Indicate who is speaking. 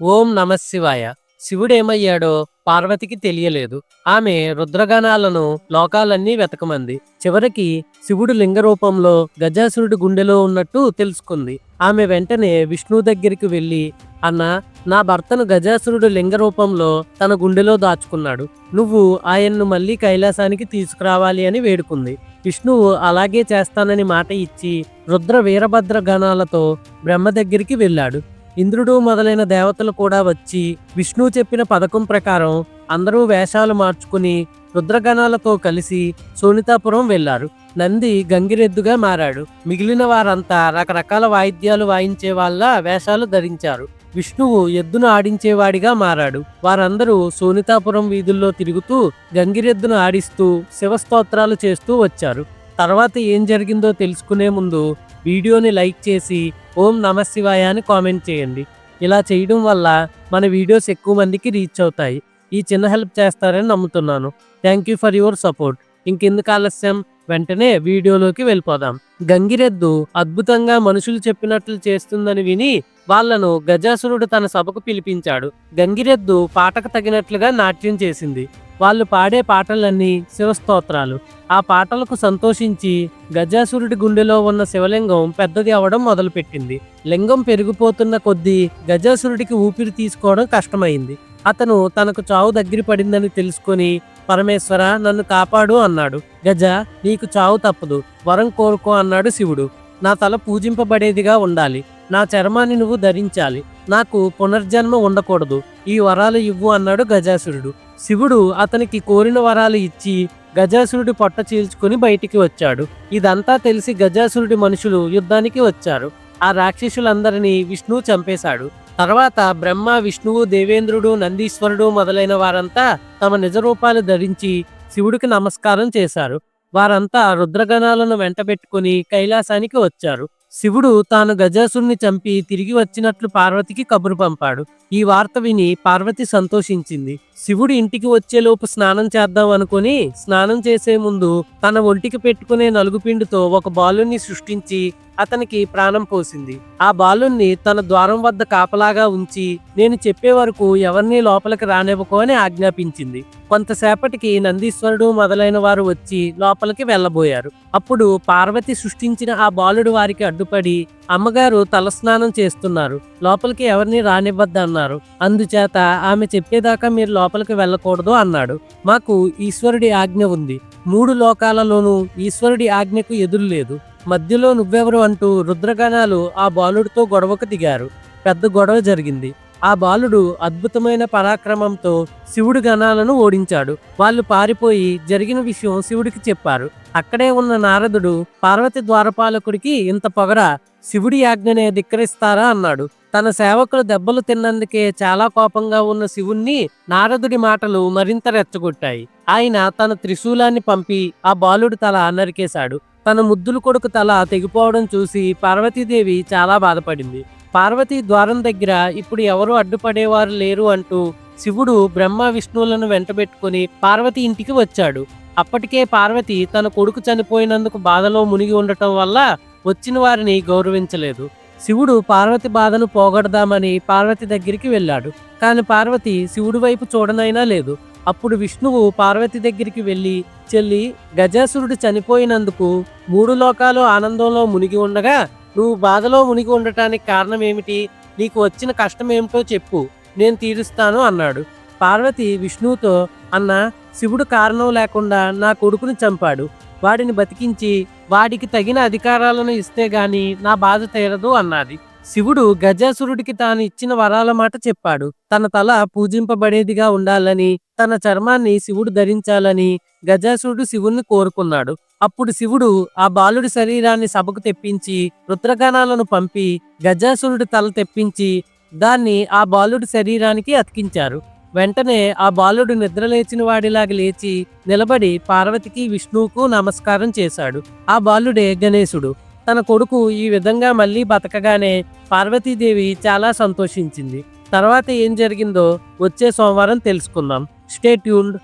Speaker 1: ఓం నమశివాయ శివుడేమయ్యాడో పార్వతికి తెలియలేదు. ఆమె రుద్రగణాలను లోకాలన్నీ వెతకమంది. చివరికి శివుడు లింగ రూపంలో గజాసురుడి గుండెలో ఉన్నట్టు తెలుసుకుంది. ఆమె వెంటనే విష్ణువు దగ్గరికి వెళ్ళి అన్న నా భర్తను గజాసురుడు లింగ రూపంలో తన గుండెలో దాచుకున్నాడు. నువ్వు ఆయన్ను మళ్ళీ కైలాసానికి తీసుకురావాలి అని వేడుకుంది. విష్ణువు అలాగే చేస్తానని మాట ఇచ్చి రుద్ర వీరభద్ర గణాలతో బ్రహ్మ దగ్గరికి వెళ్ళాడు. ఇంద్రుడు మొదలైన దేవతలు కూడా వచ్చి విష్ణువు చెప్పిన పథకం ప్రకారం అందరూ వేషాలు మార్చుకుని రుద్రగణాలతో కలిసి సోనితాపురం వెళ్ళారు నంది గంగిరెద్దుగా మారాడు. మిగిలిన వారంతా రకరకాల వాయిద్యాలు వాయించే వాళ్ళ వేషాలు ధరించారు. విష్ణువు ఎద్దును ఆడించేవాడిగా మారాడు. వారందరూ సోనితాపురం వీధుల్లో తిరుగుతూ గంగిరెద్దును ఆడిస్తూ శివస్తోత్రాలు చేస్తూ వచ్చారు. తర్వాత ఏం జరిగిందో తెలుసుకునే ముందు వీడియోని లైక్ చేసి ఓం నమశివాయ అని కామెంట్ చేయండి. ఇలా చేయడం వల్ల మన వీడియోస్ ఎక్కువ మందికి రీచ్ అవుతాయి. ఈ చిన్న హెల్ప్ చేస్తారని నమ్ముతున్నాను. Thank you for your support. ఇంకెందుకు ఆలస్యం? వెంటనే వీడియోలోకి వెళ్ళిపోదాం. గంగిరెద్దు అద్భుతంగా మనుషులు చెప్పినట్లు చేస్తుందని విని వాళ్ళను గజాసురుడు తన సభకు పిలిపించాడు. గంగిరెద్దు పాటకు తగినట్లుగా నాట్యం చేసింది. వాళ్ళు పాడే పాటలన్నీ శివస్తోత్రాలు. ఆ పాటలకు సంతోషించి గజాసురుడి గుండెలో ఉన్న శివలింగం పెద్దది అవడం మొదలుపెట్టింది. లింగం పెరిగిపోతున్న కొద్దీ గజాసురుడికి ఊపిరి తీసుకోవడం కష్టమైంది. అతను తనకు చావు దగ్గర పడిందని తెలుసుకొని పరమేశ్వర నన్ను కాపాడు అన్నాడు. గజ నీకు చావు తప్పదు. వరం కోరుకో అన్నాడు శివుడు. నా తల పూజింపబడేదిగా ఉండాలి. నా చర్మాన్ని నువ్వు ధరించాలి. నాకు పునర్జన్మ ఉండకూడదు. ఈ వరాలు ఇవ్వు అన్నాడు గజాసురుడు. శివుడు అతనికి కోరిన వరాలు ఇచ్చి గజాసురుడి పొట్ట చీల్చుకుని బయటికి వచ్చాడు. ఇదంతా తెలిసి గజాసురుడి మనుషులు యుద్ధానికి వచ్చారు. ఆ రాక్షసులందరినీ విష్ణువు చంపేశాడు. తర్వాత బ్రహ్మ విష్ణువు దేవేంద్రుడు నందీశ్వరుడు మొదలైన వారంతా తమ నిజ రూపాలు ధరించి శివుడికి నమస్కారం చేశారు. వారంతా రుద్రగణాలను వెంటబెట్టుకుని కైలాసానికి వచ్చారు. శివుడు తాను గజాసుని చంపి తిరిగి వచ్చినట్లు పార్వతికి కబురు పంపాడు. ఈ వార్త విని పార్వతి సంతోషించింది. శివుడు ఇంటికి వచ్చేలోపు స్నానం చేద్దాం అనుకుని స్నానం చేసే ముందు తన ఒంటికి పెట్టుకునే నలుగుపిండితో ఒక బాలుని సృష్టించి అతనికి ప్రాణం పోసింది. ఆ బాలుణ్ణి తన ద్వారం వద్ద కాపలాగా ఉంచి నేను చెప్పే వరకు ఎవరినీ లోపలికి రానివ్వకు అని ఆజ్ఞాపించింది. కొంతసేపటికి నందీశ్వరుడు మొదలైన వారు వచ్చి లోపలికి వెళ్ళబోయారు. అప్పుడు పార్వతి సృష్టించిన ఆ బాలుడు వారికి అడ్డుపడి అమ్మగారు తలస్నానం చేస్తున్నారు. లోపలికి ఎవరిని రానివ్వద్దన్నారు అందుచేత ఆమె చెప్పేదాకా మీరు లోపలికి వెళ్ళకూడదు అన్నాడు. మాకు ఈశ్వరుడి ఆజ్ఞ ఉంది. మూడు లోకాలలోనూ ఈశ్వరుడి ఆజ్ఞకు ఎదురు లేదు. మధ్యలో నువ్వెవరు అంటూ రుద్రగణాలు ఆ బాలుడితో గొడవకు దిగారు. పెద్ద గొడవ జరిగింది. ఆ బాలుడు అద్భుతమైన పరాక్రమంతో శివుడి గణాలను ఓడించాడు. వాళ్ళు పారిపోయి జరిగిన విషయం శివుడికి చెప్పారు. అక్కడే ఉన్న నారదుడు పార్వతి ద్వారపాలకుడికి ఇంత పొగర శివుడి ఆజ్ఞనే ధిక్కరిస్తారా? అన్నాడు. తన సేవకులు దెబ్బలు తిన్నందుకే చాలా కోపంగా ఉన్న శివుణ్ణి నారదుడి మాటలు మరింత రెచ్చగొట్టాయి. ఆయన తన త్రిశూలాన్ని పంపి ఆ బాలుడి తల నరికేశాడు. తన ముద్దుల కొడుకు తల తెగిపోవడం చూసి పార్వతీదేవి చాలా బాధపడింది. పార్వతి ద్వారం దగ్గర ఇప్పుడు ఎవరు అడ్డుపడేవారు లేరు అంటూ శివుడు బ్రహ్మ విష్ణువులను వెంటబెట్టుకుని పార్వతి ఇంటికి వచ్చాడు. అప్పటికే పార్వతి తన కొడుకు చనిపోయినందుకు బాధలో మునిగి ఉండటం వల్ల వచ్చిన వారిని గౌరవించలేదు. శివుడు పార్వతి బాధను పోగొడదామని పార్వతి దగ్గరికి వెళ్ళాడు. కాని పార్వతి శివుడి వైపు చూడనైనా లేదు. అప్పుడు విష్ణువు పార్వతి దగ్గరికి వెళ్ళి చెల్లి గజాసురుడు చనిపోయినందుకు మూడు లోకాలు ఆనందంలో మునిగి ఉండగా నువ్వు బాధలో మునిగి ఉండటానికి కారణం ఏమిటి? నీకు వచ్చిన కష్టం ఏమిటో చెప్పు. నేను తీరుస్తాను అన్నాడు. పార్వతి విష్ణువుతో అన్న శివుడు కారణం లేకుండా నా కొడుకుని చంపాడు. వాడిని బతికించి వాడికి తగిన అధికారాలను ఇస్తే గాని నా బాధ తీరదు అన్నది. శివుడు గజాసురుడికి తాను ఇచ్చిన వరాల మాట చెప్పాడు. తన తల పూజింపబడేదిగా ఉండాలని తన చర్మాన్ని శివుడు ధరించాలని గజాసురుడు శివుణ్ణి కోరుకున్నాడు. అప్పుడు శివుడు ఆ బాలుడి శరీరాన్ని సభకు తెప్పించి రుద్రగణాలను పంపి గజాసురుడి తల తెప్పించి దాన్ని ఆ బాలుడి శరీరానికి అతికించారు. వెంటనే ఆ బాలుడు నిద్రలేచిన వాడిలాగా లేచి నిలబడి పార్వతికి విష్ణువుకు నమస్కారం చేశాడు. ఆ బాలుడే గణేశుడు. తన కొడుకు ఈ విధంగా మళ్ళీ బతకగానే పార్వతీదేవి చాలా సంతోషించింది. తర్వాత ఏం జరిగిందో వచ్చే సోమవారం తెలుసుకుందాం. Stay tuned.